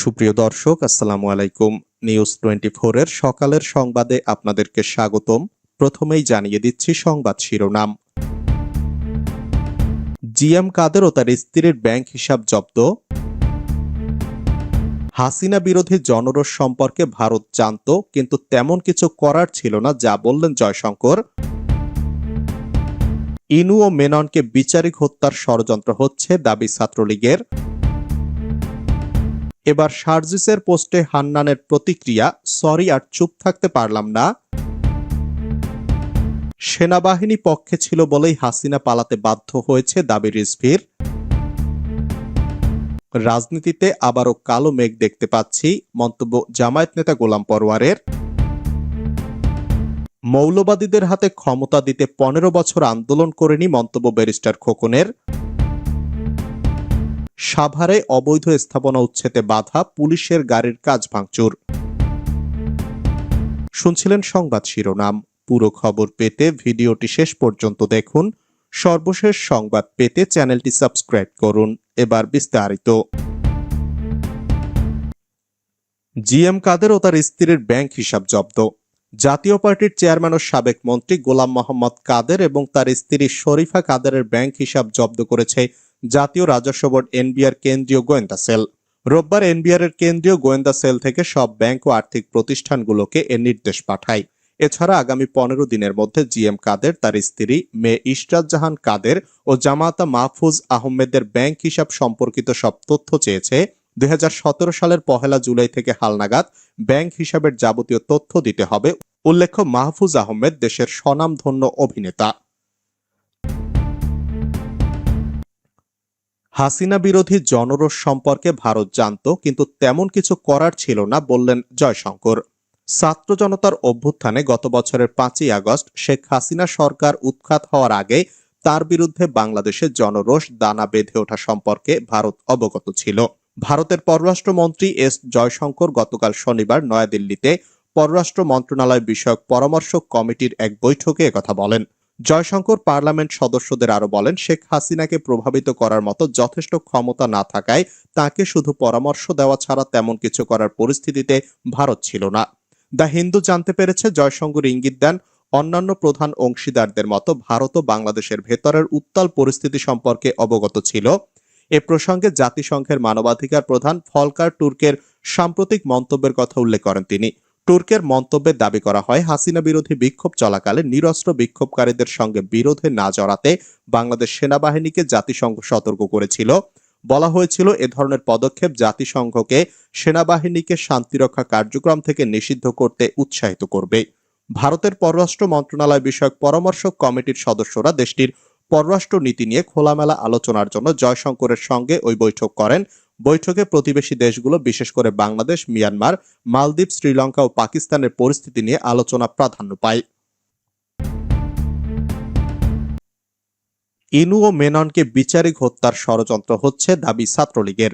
সুপ্রিয় দর্শক, আসসালামু আলাইকুম। নিউজ টোয়েন্টি এর সকালের সংবাদে আপনাদেরকে স্বাগতম। প্রথমেই জানিয়ে দিচ্ছি সংবাদ শিরোনাম। জিএম কাদের ও তার স্ত্রীর ব্যাংক হিসাব জব্দ। হাসিনা বিরোধী জনরোষ সম্পর্কে ভারত জানত, কিন্তু তেমন কিছু করার ছিল না, যা বললেন জয়শঙ্কর। ইনু ও মেননকে বিচারিক হত্যার ষড়যন্ত্র হচ্ছে দাবি ছাত্রলীগের। এবার সার্জিসের পোস্টে হান্নানের প্রতিক্রিয়া, সরি, আর চুপ থাকতে পারলাম না। সেনাবাহিনী পক্ষে ছিল বলেই হাসিনা পালাতে বাধ্য হয়েছে দাবি রিজভির। রাজনীতিতে আবারও কালো মেঘ দেখতে পাচ্ছি, মন্তব্য জামায়াত নেতা গোলাম পরওয়ারের মৌলবাদীদের হাতে ক্ষমতা দিতে পনেরো বছর আন্দোলন করেনি মন্তব্য ব্যারিস্টার খোকনের। সাভারে অবৈধ স্থাপনা উচ্ছেদে বাধা, পুলিশের গাড়ির কাজ ভাঙচুর। শুনছিলেন সংবাদ শিরোনাম। পুরো খবর পেতে ভিডিওটি শেষ পর্যন্ত দেখুন। সর্বশেষ সংবাদ পেতে চ্যানেলটি সাবস্ক্রাইব করুন। এবার বিস্তারিত। জিএম কাদের ও তার স্ত্রীর ব্যাংক হিসাব জব্দ। জাতীয় পার্টির চেয়ারম্যান ও সাবেক মন্ত্রী গোলাম মোহাম্মদ কাদের এবং তার স্ত্রী শরীফা কাদেরের ব্যাংক হিসাব জব্দ করেছে জাতীয় রাজস্ব বোর্ড এনবিআর কেন্দ্রীয় গোয়েন্দা সেল। রোববার এনবিআর এর কেন্দ্রীয় গোয়েন্দা সেল থেকে সব ব্যাংক ও আর্থিক প্রতিষ্ঠানগুলোকে এ নির্দেশ পাঠায়। এছাড়া আগামী পনেরো দিনের মধ্যে জিএম কাদের, তার স্ত্রী মেয়ে ইশরাত জাহান কাদের ও জামাতা মাহফুজ আহমেদের ব্যাংক হিসাব সম্পর্কিত সব তথ্য চেয়েছে। দুই হাজার সতেরো সালের পহেলা জুলাই থেকে হালনাগাদ ব্যাংক হিসাবের যাবতীয় তথ্য দিতে হবে, উল্লেখ্য মাহফুজ আহমেদ দেশের স্বনামধন্য অভিনেতা। হাসিনা বিরোধী জনরোষ সম্পর্কে ভারত জানত, কিন্তু তেমন কিছু করার ছিল না বললেন জয়শঙ্কর। ছাত্র জনতার অভ্যুত্থানে গত বছরের পাঁচই আগস্ট শেখ হাসিনা সরকার উৎখাত হওয়ার আগে তার বিরুদ্ধে বাংলাদেশে জনরোষ দানা বেঁধে ওঠা সম্পর্কে ভারত অবগত ছিল। ভারতের পররাষ্ট্রমন্ত্রী এস জয়শঙ্কর গতকাল শনিবার নয়াদিল্লিতে পররাষ্ট্র মন্ত্রণালয় বিষয়ক পরামর্শ কমিটির এক বৈঠকে একথা বলেন। জয়শঙ্কর পার্লামেন্ট সদস্যদের আরও বলেন, শেখ হাসিনাকে প্রভাবিত করার মতো যথেষ্ট ক্ষমতা না থাকায় তাকে শুধু পরামর্শ দেওয়া ছাড়া তেমন কিছু করার পরিস্থিতিতে ভারত ছিল না। দ্য হিন্দু জানতে পেরেছে, জয়শঙ্কর ইঙ্গিত দেন, অন্যান্য প্রধান অংশীদারদের মতো ভারতও বাংলাদেশের ভেতরের উত্তাল পরিস্থিতি সম্পর্কে অবগত ছিল। এ প্রসঙ্গে জাতিসংঘের মানবাধিকার প্রধান ফলকার তুর্কের সাম্প্রতিক মন্তব্যের কথা উল্লেখ করেন তিনি। তুর্কের মন্তব্যে দাবি করা হয়, হাসিনা বিরোধী বিক্ষোভ চলাকালে নিরস্ত্র বিক্ষোভকারীদের সঙ্গে বিরোধে না জড়াতে বাংলাদেশ সেনাবাহিনীকে জাতিসংঘ সতর্ক করেছিল। বলা হয়েছিল, এ ধরনের পদক্ষেপ জাতিসংঘকে সেনাবাহিনীকে শান্তিরক্ষা কার্যক্রম থেকে নিষিদ্ধ করতে উৎসাহিত করবে। ভারতের পররাষ্ট্র মন্ত্রণালয় বিষয়ক পরামর্শক কমিটির সদস্যরা দেশটির পররাষ্ট্র নীতি নিয়ে খোলামেলা আলোচনার জন্য জয়শঙ্করের সঙ্গে ওই বৈঠক করেন বৈঠকে প্রতিবেশী দেশগুলো, বিশেষ করে বাংলাদেশ, মিয়ানমার, মালদ্বীপ, শ্রীলঙ্কা ও পাকিস্তানের পরিস্থিতি নিয়ে আলোচনা প্রাধান্য পায়। ইনু ও মেননকে বিচারিক হত্যার ষড়যন্ত্র হচ্ছে দাবি ছাত্রলীগের।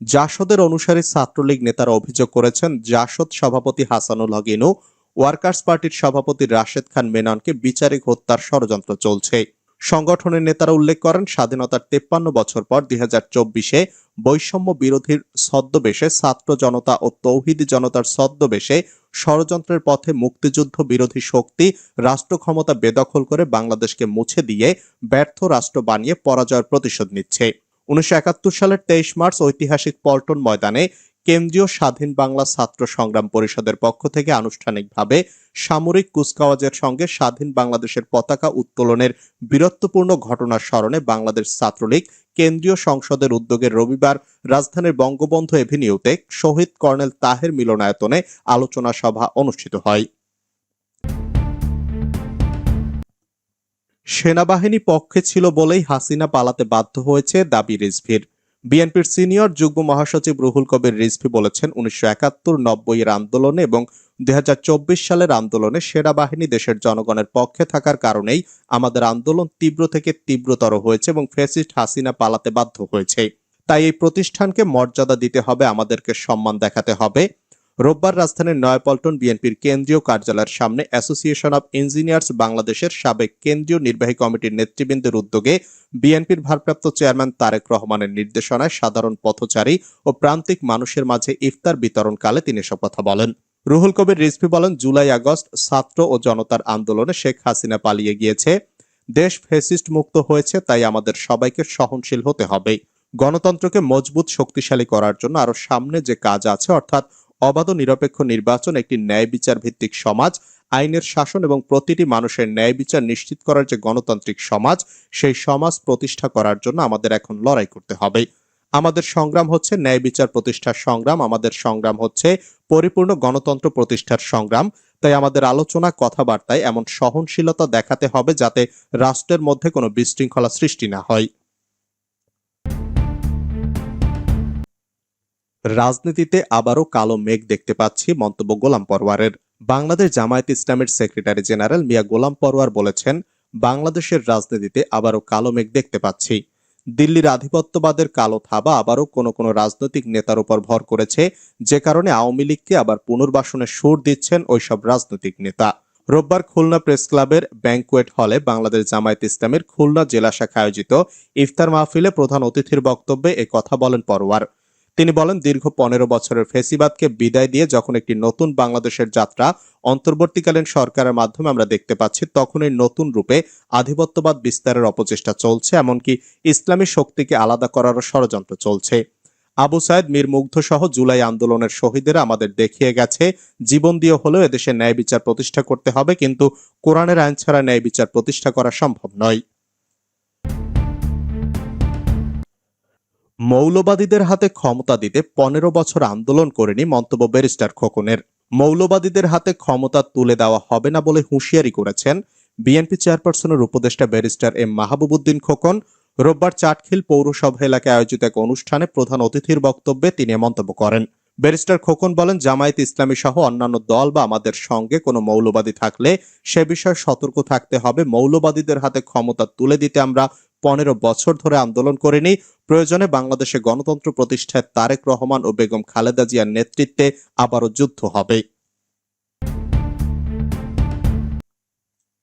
জাসদের অনুসারী ছাত্রলীগ নেতারা অভিযোগ করেছেন, জাসদ সভাপতি হাসানুল হক ইনু, ওয়ার্কার্স পার্টির সভাপতি রাশেদ খান মেননকে বিচারিক হত্যার ষড়যন্ত্র চলছে। সংগঠনের নেতারা উল্লেখ করেন, স্বাধীনতার তেপ্পান্ন বছর পর দুই হাজার চব্বিশে বৈষম্য বিরোধীর ছদ্মবেশে ছাত্র জনতা ও তৌহিদি জনতার ছদ্মবেশে ষড়যন্ত্রের পথে মুক্তিযুদ্ধ বিরোধী শক্তি রাষ্ট্র ক্ষমতা বেদখল করে বাংলাদেশকে মুছে দিয়ে ব্যর্থ রাষ্ট্র বানিয়ে পরাজয়ের প্রতিশোধ নিচ্ছে। উনিশশো একাত্তর সালের তেইশ মার্চ ঐতিহাসিক পল্টন ময়দানে কেন্দ্রীয় স্বাধীন বাংলা ছাত্র সংগ্রাম পরিষদের পক্ষ থেকে আনুষ্ঠানিকভাবে সামরিক কুচকাওয়াজের সঙ্গে স্বাধীন বাংলাদেশের পতাকা উত্তোলনের বীরত্বপূর্ণ ঘটনার স্মরণে বাংলাদেশ ছাত্রলীগ কেন্দ্রীয় সংসদের উদ্যোগে রবিবার রাজধানীর বঙ্গবন্ধু এভিনিউতে শহীদ কর্নেল তাহের মিলনায়তনে আলোচনা সভা অনুষ্ঠিত হয়। সেনাবাহিনী পক্ষে ছিল বলেই হাসিনা পালাতে বাধ্য হয়েছে দাবি রিজভির। বিএনপির সিনিয়র যুগ্ম মহাসচিব রুহুল কবির রিজভি বলেছেন, উনিশশো একাত্তর নব্বইয়ের আন্দোলনে এবং দুই হাজার চব্বিশ সালের আন্দোলনে সেনাবাহিনী দেশের জনগণের পক্ষে থাকার কারণেই আমাদের আন্দোলন তীব্র থেকে তীব্রতর হয়েছে এবং ফ্যাসিস্ট হাসিনা পালাতে বাধ্য হয়েছে। তাই এই প্রতিষ্ঠানকে মর্যাদা দিতে হবে, আমাদেরকে সম্মান দেখাতে হবে। রোববার রাজধানীর নয়াপল্টন বিএনপির কেন্দ্রীয় কার্যালয়ের সামনে অ্যাসোসিয়েশন অব ইঞ্জিনিয়ার্স বাংলাদেশের সাবেক কেন্দ্রীয় নির্বাহী কমিটির নেতৃবৃন্দের উদ্যোগে বিএনপির ভারপ্রাপ্ত চেয়ারম্যান তারেক রহমানের নির্দেশনায় সাধারণ পথচারী ও প্রান্তিক মানুষের মাঝে ইফতার বিতরণকালে তিনি এসব কথা বলেন। রুহুল কবির রিজভি বলেন, জুলাই, আগস্ট ছাত্র ও জনতার আন্দোলনে শেখ হাসিনা পালিয়ে গিয়েছে। দেশ ফেসিস্ট মুক্ত হয়েছে, তাই আমাদের সবাইকে সহনশীল হতে হবে। গণতন্ত্রকে মজবুত, শক্তিশালী করার জন্য আরও সামনে যে কাজ আছে, অর্থাৎ অবাধ নিরপেক্ষ নির্বাচন একটি ন্যায় বিচার ভিত্তিক সমাজ। আইনের শাসন এবং প্রতিটি মানুষের ন্যায় বিচার নিশ্চিত করার যে গণতান্ত্রিক সমাজ, সেই সমাজ প্রতিষ্ঠা করার জন্য আমাদের এখন লড়াই করতে হবে। আমাদের সংগ্রাম হচ্ছে ন্যায় বিচার প্রতিষ্ঠার সংগ্রাম, আমাদের সংগ্রাম হচ্ছে পরিপূর্ণ গণতন্ত্র প্রতিষ্ঠার সংগ্রাম। তাই আমাদের আলোচনা, কথাবার্তায় এমন সহনশীলতা দেখাতে হবে যাতে রাষ্ট্রের মধ্যে কোনো বিশৃঙ্খলা সৃষ্টি না হয়। রাজনীতিতে আবারও কালো মেঘ দেখতে পাচ্ছি, মন্তব্য গোলাম পরওয়ারের বাংলাদেশ জামায়াত ইসলামের সেক্রেটারি জেনারেল মিয়া গোলাম পরওয়ার বলেছেন, বাংলাদেশের রাজনীতিতে আবারও কালো মেঘ দেখতে পাচ্ছি। দিল্লির আধিপত্যবাদের কালো থাবা আবারও কোনো কোনো রাজনৈতিক নেতার উপর ভর করেছে, যে কারণে আওয়ামী লীগকে আবার পুনর্বাসনের সুর দিচ্ছেন ওইসব রাজনৈতিক নেতা। রোববার খুলনা প্রেস ক্লাবের ব্যাংকুয়েট হলে বাংলাদেশ জামায়াত ইসলামের খুলনা জেলা শাখা আয়োজিত ইফতার মাহফিলে প্রধান অতিথির বক্তব্যে কথা বলেন পরওয়ার তিনি বলেন, দীর্ঘ পনেরো বছরের ফেসিবাদকে বিদায় দিয়ে যখন একটি নতুন বাংলাদেশের যাত্রা অন্তর্বর্তীকালীন সরকারের মাধ্যমে আমরা দেখতে পাচ্ছি তখন এই নতুন রূপে আধিপত্যবাদ বিস্তারের অপচেষ্টা চলছে, এমনকি ইসলামী শক্তিকে আলাদা করারও ষড়যন্ত্র চলছে। আবু সাইদ, মীর মুগ্ধ সহ জুলাই আন্দোলনের শহীদেরা আমাদের দেখিয়ে গেছে, জীবন দিয়ে হলেও এদেশে ন্যায় বিচার প্রতিষ্ঠা করতে হবে, কিন্তু কোরআনের আইন ছাড়া ন্যায় বিচার প্রতিষ্ঠা করা সম্ভব নয়। মৌলবাদীদের হাতে ক্ষমতা দিতে পনেরো বছর আন্দোলন করেনি মন্তব্য ব্যারিস্টার খোকনের। মৌলবাদীদের হাতে ক্ষমতা তুলে দেওয়া হবে না বলে হুঁশিয়ারি করেছেন বিএনপি চেয়ারপারসনের উপদেষ্টা ব্যারিস্টার এম মাহবুবুদ্দিন খোকন। রোববার চাটখিল পৌরসভা এলাকায় আয়োজিত এক অনুষ্ঠানে প্রধান অতিথির বক্তব্যে তিনি মন্তব্য করেন। ব্যারিস্টার খোকন বলেন, জামায়াত ইসলামী সহ অন্যান্য দল বা আমাদের সঙ্গে কোনো মৌলবাদী থাকলে সে বিষয়ে সতর্ক থাকতে হবে। মৌলবাদীদের হাতে ক্ষমতা তুলে দিতে আমরা পনেরো বছর ধরে আন্দোলন করিনি। প্রয়োজনে বাংলাদেশে গণতন্ত্র প্রতিষ্ঠায় তারেক রহমান ও বেগম খালেদা জিয়ার নেতৃত্বে আবারও যুদ্ধ হবে।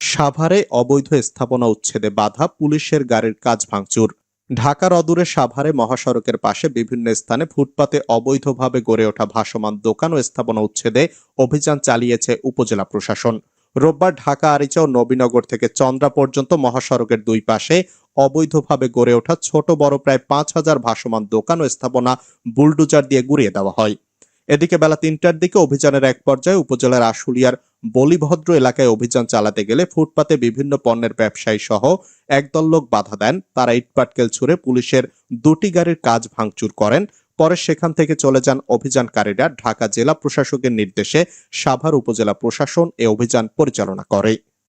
সাভারে অবৈধ স্থাপনা উচ্ছেদে বাধা, পুলিশের গাড়ির কাজ ভাঙচুর। ঢাকার অদূরে সাভারে মহাসড়কের পাশে বিভিন্ন স্থানে ফুটপাতে অবৈধভাবে গড়ে ওঠা ভাসমান দোকান ও স্থাপনা উচ্ছেদে অভিযান চালিয়েছে উপজেলা প্রশাসন। রোববার ঢাকা আরিচা ও নবীনগর থেকে চন্দ্রা পর্যন্ত মহাসড়কের দুই পাশে অবৈধভাবে গড়ে ওঠা ছোট বড় প্রায় পাঁচ হাজার ভাসমান দোকান ও স্থাপনা বুলডুজার দিয়ে গুড়িয়ে দেওয়া হয়। এদিকে বেলা তিনটার দিকে অভিযানের এক পর্যায়ে উপজেলার আশুলিয়ার বলিভদ্র এলাকায় অভিযান চালাতে গেলে ফুটপাতে বিভিন্ন পণ্যের ব্যবসায়ী সহ একদল লোক বাধা দেন। তারা ইটপাটকেল ছুড়ে পুলিশের দুটি গাড়ির কাজ ভাঙচুর করেন। পরে সেখান থেকে চলে যান অভিযানকারীরা। ঢাকা জেলা প্রশাসকের নির্দেশে সাভার উপজেলা প্রশাসন এ অভিযান পরিচালনা করে।